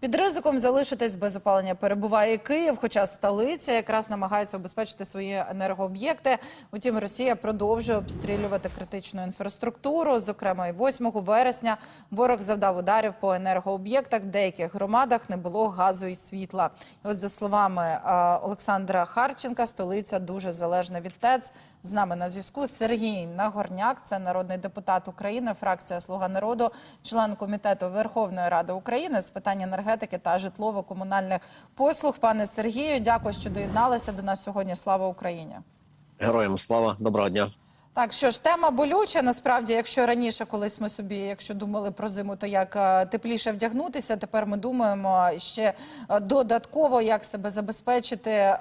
Під ризиком залишитись без опалення перебуває Київ, хоча столиця якраз намагається обезпечити свої енергооб'єкти. Утім, Росія продовжує обстрілювати критичну інфраструктуру. Зокрема, і 8 вересня ворог завдав ударів по енергооб'єктах. В деяких громадах не було газу і світла. І от за словами Олександра Харченка, столиця дуже залежна від ТЕЦ. З нами на зв'язку Сергій Нагорняк, це народний депутат України, фракція Слуга народу, член комітету Верховної Ради України з питань енергетики та житлово-комунальних послуг. Пане Сергію, дякую, що доєдналися до нас сьогодні. Слава Україні! Героям слава, доброго дня. Так, що ж, тема болюча. Насправді, якщо раніше колись ми собі, якщо думали про зиму, то як е, тепліше вдягнутися, тепер ми думаємо ще е, додатково, як себе забезпечити е,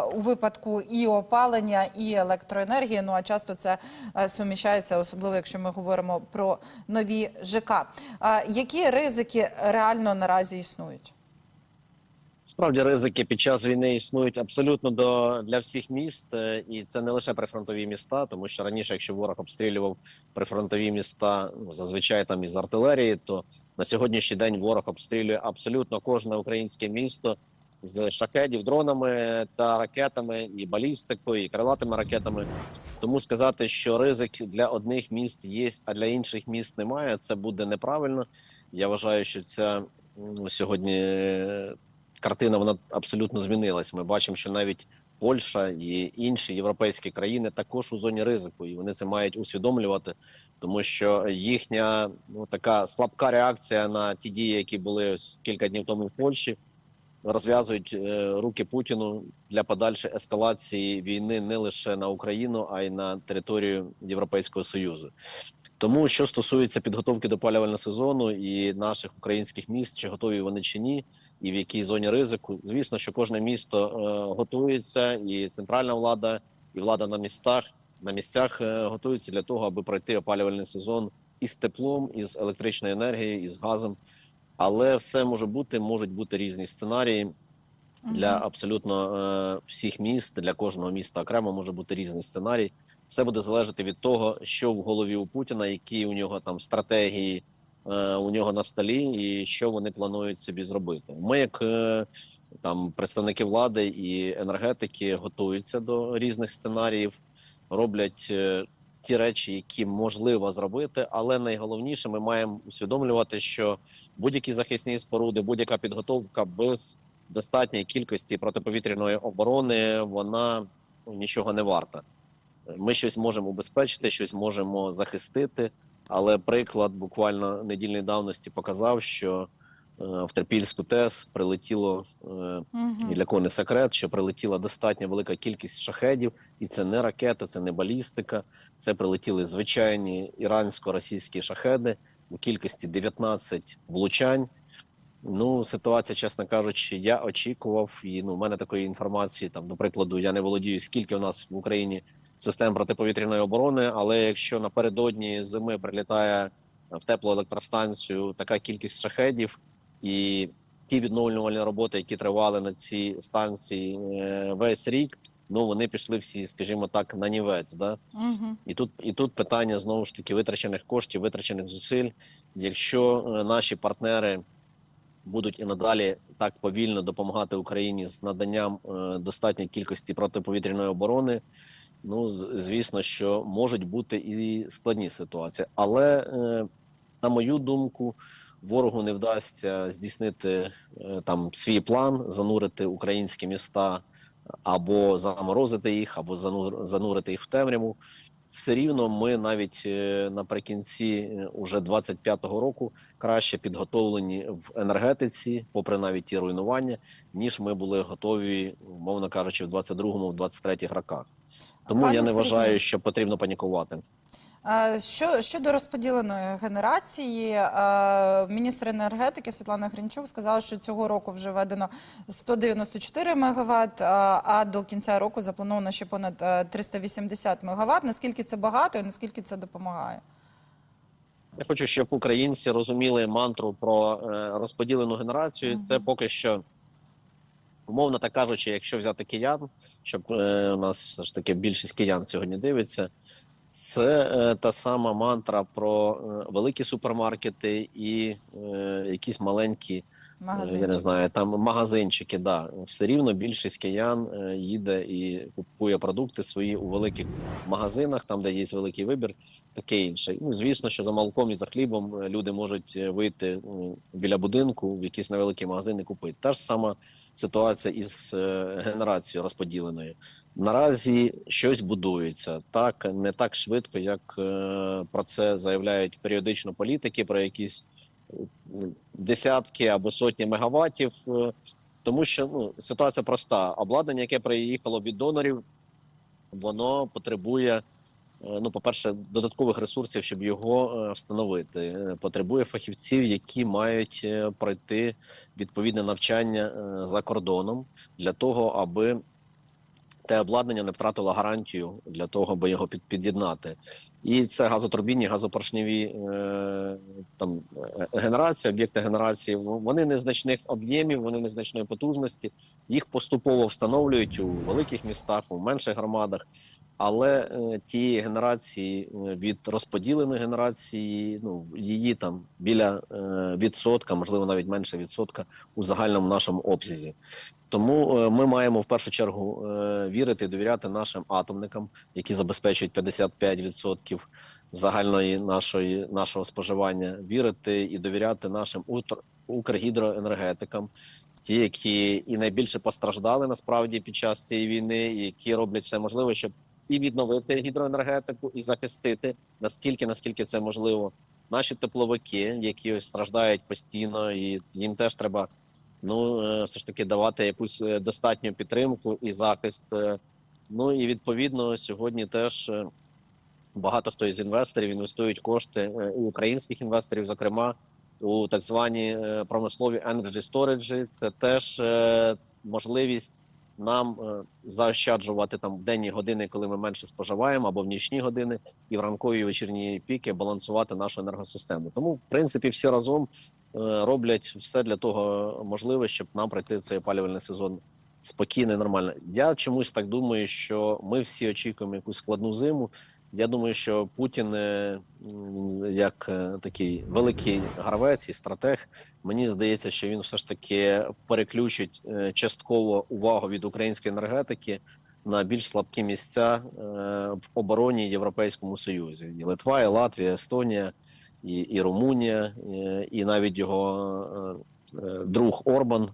у випадку і опалення, і електроенергії. Ну а часто це суміщається, особливо якщо ми говоримо про нові ЖК. Які ризики реально наразі існують? Справді ризики під час війни існують абсолютно до для всіх міст, е, і це не лише прифронтові міста, тому що раніше, якщо ворог обстрілював прифронтові міста, ну зазвичай там із артилерії, то на сьогоднішній день ворог обстрілює абсолютно кожне українське місто з шахедів, дронами та ракетами, і балістикою, і крилатими ракетами. Тому сказати, що ризик для одних міст є, а для інших міст немає, це буде неправильно. Я вважаю, що ця сьогодні картина вона абсолютно змінилась. Ми бачимо, що навіть Польща і інші європейські країни також у зоні ризику, і вони це мають усвідомлювати, тому що їхня ну така слабка реакція на ті дії, які були ось кілька днів тому в Польщі, розв'язують е, руки Путіну для подальшої ескалації війни не лише на Україну, а й на територію Європейського союзу. Тому що стосується підготовки до опалювального сезону і наших українських міст, чи готові вони чи ні, і в якій зоні ризику, звісно, що кожне місто е, готується, і центральна влада, і влада на містах на місцях е, готуються для того, аби пройти опалювальний сезон із теплом, із електричною енергією, із газом. Але все може бути, можуть бути різні сценарії для абсолютно е, всіх міст, для кожного міста окремо може бути різний сценарій. Все буде залежати від того, що в голові у Путіна, які у нього там стратегії у нього на столі, і що вони планують собі зробити. Ми, як е, там представники влади і енергетики, готуються до різних сценаріїв, роблять е, ті речі, які можливо зробити. Але найголовніше, ми маємо усвідомлювати, що будь-які захисні споруди, будь-яка підготовка без достатньої кількості протиповітряної оборони, вона нічого не варта. Ми щось можемо убезпечити, щось можемо захистити. Але приклад буквально недільної давності показав, що е, в Терпільську ТЕС прилетіло е, і для кого не секрет, що прилетіла достатньо велика кількість шахедів, і це не ракета, це не балістика. Це прилетіли звичайні ірансько-російські шахеди у кількості 19 влучань. Ну, ситуація, чесно кажучи, я очікував, і ну, в мене такої інформації, там, до прикладу, я не володію, скільки у нас в Україні систем протиповітряної оборони. Але якщо напередодні зими прилітає в теплу електростанцію така кількість шахедів, і ті відновлювальні роботи, які тривали на цій станції е, весь рік, ну вони пішли всі, скажімо так, на нівець. Да? Угу. І тут, і тут питання знову ж таки витрачених коштів, витрачених зусиль. Якщо е, наші партнери будуть і надалі так повільно допомагати Україні з наданням е, достатньої кількості протиповітряної оборони, ну звісно, що можуть бути і складні ситуації. Але е, на мою думку, ворогу не вдасться здійснити е, там свій план, занурити українські міста або заморозити їх, або занур- занурити їх в темряву. Все рівно ми навіть е, наприкінці уже 25-го року краще підготовлені в енергетиці, попри навіть ті руйнування, ніж ми були готові, мовно кажучи, в 22-му, в 23-х роках. Тому Пане я не вважаю, що потрібно панікувати. Е, Що щодо розподіленої генерації, е, міністр енергетики Світлана Гринчук сказала, що цього року вже введено 194 МВт, а до кінця року заплановано ще понад е, 380 МВт. Наскільки це багато і наскільки це допомагає? Я хочу, щоб українці розуміли мантру про е, розподілену генерацію. Це поки що, умовно так кажучи, якщо взяти киян, щоб е, у нас все ж таки більшість киян сьогодні дивиться. Це е, та сама мантра про е, великі супермаркети і е, якісь маленькі я не знаю, там магазинчики, да, все рівно більшість киян е, їде і купує продукти свої у великих магазинах, там, де є великий вибір, таке інше. Ну, звісно, що за молоком і за хлібом е, люди можуть е, вийти ну, біля будинку в якийсь невеликий магазин і купити. Та ж сама ситуація із е, генерацією розподіленою. Наразі щось будується так, не так швидко, як про це заявляють періодично політики, про якісь десятки або сотні мегаваттів, тому що ну, ситуація проста. Обладнання, яке приїхало від донорів, воно потребує. Е, Ну, по-перше, додаткових ресурсів, щоб його е, встановити. Е, Потребує фахівців, які мають пройти відповідне навчання за кордоном для того, аби те обладнання не втратило гарантію для того, аби його під, під'єднати. І це газотурбінні, газопоршневі там генерації, об'єкти генерації. Вони незначних об'ємів, вони незначної потужності. Їх поступово встановлюють у великих містах, у менших громадах. Але е, ті генерації е, від розподіленої генерації, ну її там біля е, відсотка, можливо, навіть менше відсотка у загальному нашому обсязі. Тому ми маємо в першу чергу вірити і довіряти нашим атомникам, які забезпечують 55% загальної нашої нашого споживання, вірити і довіряти нашим укргідроенергетикам, ті, які і найбільше постраждали насправді під час цієї війни, які роблять все можливе, щоб і відновити гідроенергетику, і захистити настільки, наскільки це можливо. Наші тепловики, які ось страждають постійно, і їм теж треба ну е, все ж таки давати якусь е, достатню підтримку і захист. Е, Ну і відповідно сьогодні теж багато хто із інвесторів інвестують кошти у українських інвесторів, зокрема у так звані промислові storage. Це теж можливість нам е, заощаджувати там в денні години, коли ми менше споживаємо, або в нічні години, і в ранкові і вечірні піки балансувати нашу енергосистему. Тому, в принципі, всі разом е, роблять все для того можливе, щоб нам пройти цей опалювальний сезон спокійно і нормально. Я чомусь так думаю, що ми всі очікуємо якусь складну зиму. Я думаю, що Путін, е, як е, такий великий гравець і стратег, мені здається, що він все ж таки переключить е, частково увагу від української енергетики на більш слабкі місця в обороні Європейському Союзі. І Литва, і Латвія, Естонія, і, і Румунія, е, і навіть його друг Орбан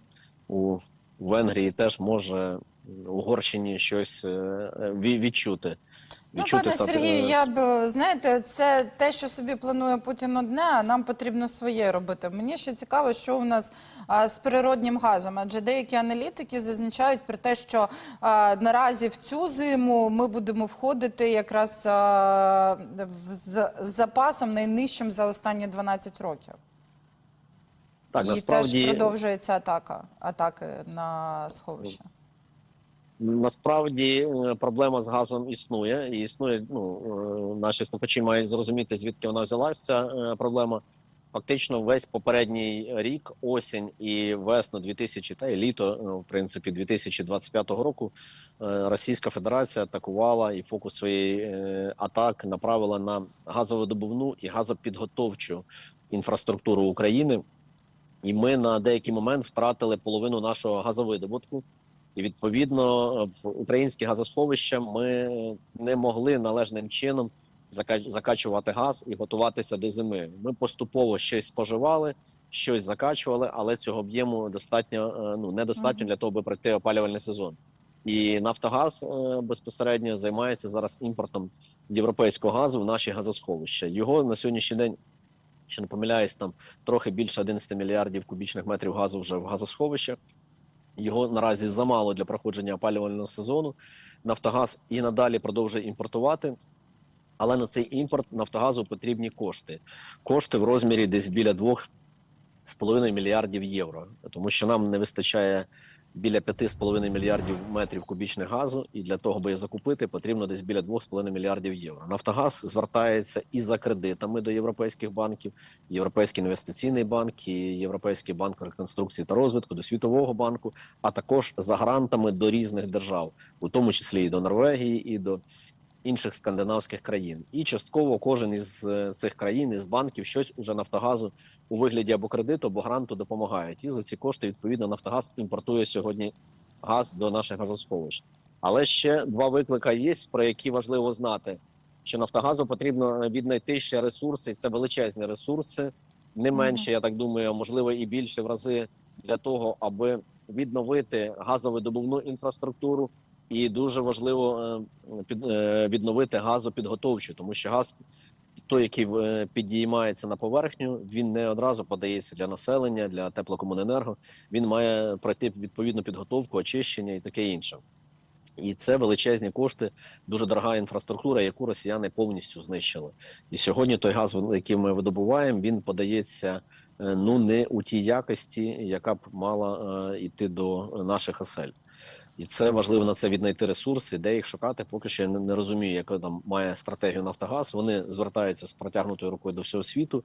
у Венгрії теж може Угорщині щось е, е, відчути. Ну, пане Сергію, я б знаєте, це те, що собі планує Путін одне, а нам потрібно своє робити. Мені ще цікаво, що у нас а, з природнім газом, адже деякі аналітики зазначають про те, що а, наразі в цю зиму ми будемо входити якраз а, в- з, з запасом найнижчим за останні 12 років. Так, І насправді теж продовжується атака, атаки на сховище. Насправді е, проблема з газом існує, і існує. Ну е, наші слухачі мають зрозуміти, звідки вона взялася. е, Проблема фактично весь попередній рік, осінь і весну 2000, та й літо, е, в принципі, 2025 року. Російська Федерація атакувала і фокус своєї атак направила на газовидобувну і газопідготовчу інфраструктуру України. І ми на деякий момент втратили половину нашого газовидобутку. І відповідно в українські газосховища ми не могли належним чином зака- закачувати газ і готуватися до зими. Ми поступово щось споживали, щось закачували, але цього об'єму достатньо е, ну недостатньо для того, аби пройти опалювальний сезон. І Нафтогаз е, безпосередньо займається зараз імпортом європейського газу в наші газосховища. Його на сьогоднішній день, що не помиляюсь, там трохи більше 11 мільярдів кубічних метрів газу вже в газосховищах. Його наразі замало для проходження опалювального сезону. Нафтогаз і надалі продовжує імпортувати. Але на цей імпорт Нафтогазу потрібні кошти. Кошти в розмірі десь біля 2,5 мільярдів євро, тому що нам не вистачає біля 5,5 мільярдів метрів кубічних газу, і для того, аби її закупити, потрібно десь біля 2,5 мільярдів євро. Нафтогаз звертається і за кредитами до європейських банків, Європейський інвестиційний банк, і Європейський банк реконструкції та розвитку, до Світового банку, а також за грантами до різних держав, у тому числі і до Норвегії, і до інших скандинавських країн. І частково кожен із е, цих країн із банків щось уже Нафтогазу у вигляді або кредиту, або гранту допомагають. І за ці кошти відповідно Нафтогаз імпортує сьогодні газ до наших газосховищ. Але ще два виклика є, про які важливо знати. Що Нафтогазу потрібно віднайти ще ресурси, і це величезні ресурси, не менше, я так думаю, а можливо і більше в рази для того, аби відновити газовидобувну інфраструктуру, і дуже важливо е, е, відновити газопідготовчу, тому що газ, той, який е, підіймається на поверхню, він не одразу подається для населення, для теплокомуненерго. Він має пройти відповідну підготовку, очищення і таке інше. І це величезні кошти, дуже дорога інфраструктура, яку росіяни повністю знищили. І сьогодні той газ, який ми видобуваємо, він подається ну не у тій якості, яка б мала йти до наших осель. І це важливо на це віднайти ресурси, де їх шукати. Поки що я не, не розумію, яка там має стратегію Нафтогаз. Вони звертаються з протягнутою рукою до всього світу.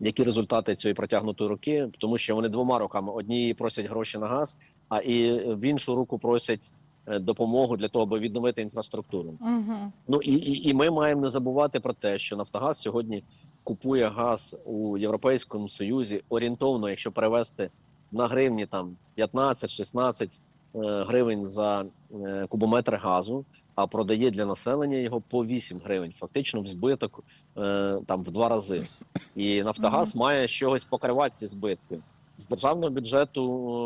Які результати цієї протягнутої руки? Тому що вони двома руками: одні просять гроші на газ, а і в іншу руку просять е, допомогу для того, аби відновити інфраструктуру. Угу. Ну і, і, і ми маємо не забувати про те, що Нафтогаз сьогодні купує газ у Європейському Союзі орієнтовно, якщо перевести на гривні там 15-16 е, гривень за е, кубометр газу, а продає для населення його по 8 гривень, фактично в збиток е, там в два рази. І Нафтогаз має з чогось покривати ці збитки. З державного бюджету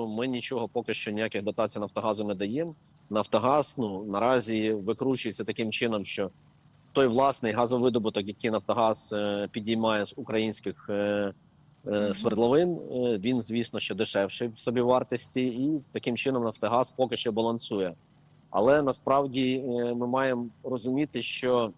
е, ми нічого поки що ніяких дотацій Нафтогазу не даємо. Нафтогаз ну наразі викручується таким чином, що той власний газовидобуток, який Нафтогаз підіймає з українських. Свердловин, е, він звісно що дешевший в собі вартості, і таким чином Нафтогаз поки що балансує. Але насправді е, ми маємо розуміти, що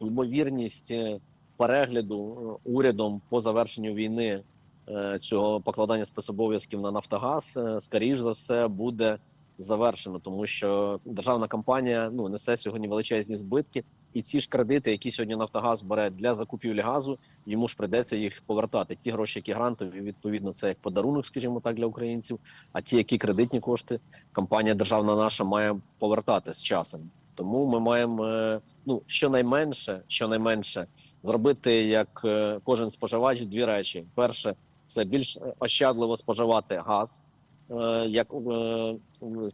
ймовірність е, перегляду е, урядом по завершенню війни е, цього покладання спецобов'язків на Нафтогаз, е, скоріш за все, буде завершено, тому що державна компанія ну несе сьогодні величезні збитки, і ці ж кредити, які сьогодні Нафтогаз бере для закупівлі газу, йому ж придеться їх повертати. Ті гроші, які грантові, відповідно, це як подарунок, скажімо так, для українців. А ті, які кредитні кошти, компанія державна наша має повертати з часом. Тому ми маємо е, ну щонайменше, щонайменше зробити як е, кожен споживач дві речі: перше це більш ощадливо споживати газ, е, як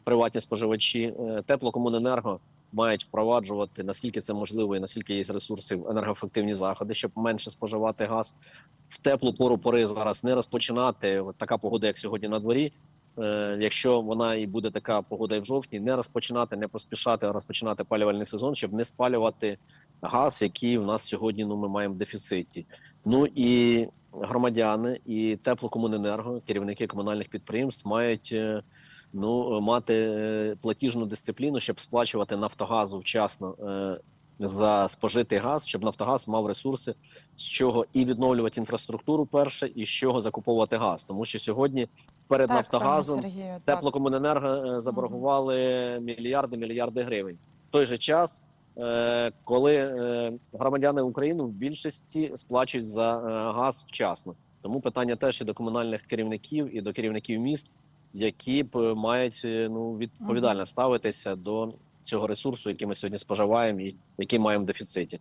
приватні споживачі, теплокомуненерго мають впроваджувати наскільки це можливо, і наскільки є ресурсів енергоефективні заходи, щоб менше споживати газ в теплу пору пори зараз не розпочинати. От така погода, як сьогодні на дворі. Е, Якщо вона і буде така погода і в жовтні, не розпочинати, не поспішати, а розпочинати палювальний сезон, щоб не спалювати газ, який в нас сьогодні ну ми маємо в дефіциті. Ну і громадяни, і теплокомуненерго, керівники комунальних підприємств мають е, ну мати е, платіжну дисципліну, щоб сплачувати Нафтогазу вчасно е, за спожитий газ, щоб Нафтогаз мав ресурси, з чого і відновлювати інфраструктуру перше, і з чого закуповувати газ. Тому що сьогодні перед Так, Нафтогазом Сергію, теплокомуненерго е, заборгували мільярди мільярди гривень. В той же час, е, коли е, громадяни України в більшості сплачують за е, газ вчасно. Тому питання теж і до комунальних керівників і до керівників міст, які б е, мають е, ну відповідально ставитися до цього ресурсу, який ми сьогодні споживаємо, і який маємо в дефіциті.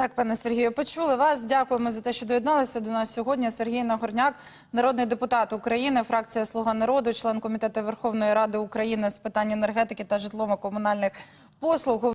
Так, пане Сергію, почули вас. Дякуємо за те, що доєдналися до нас сьогодні. Сергій Нагорняк, народний депутат України, фракція Слуга народу, член комітету Верховної Ради України з питань енергетики та житлово-комунальних послуг.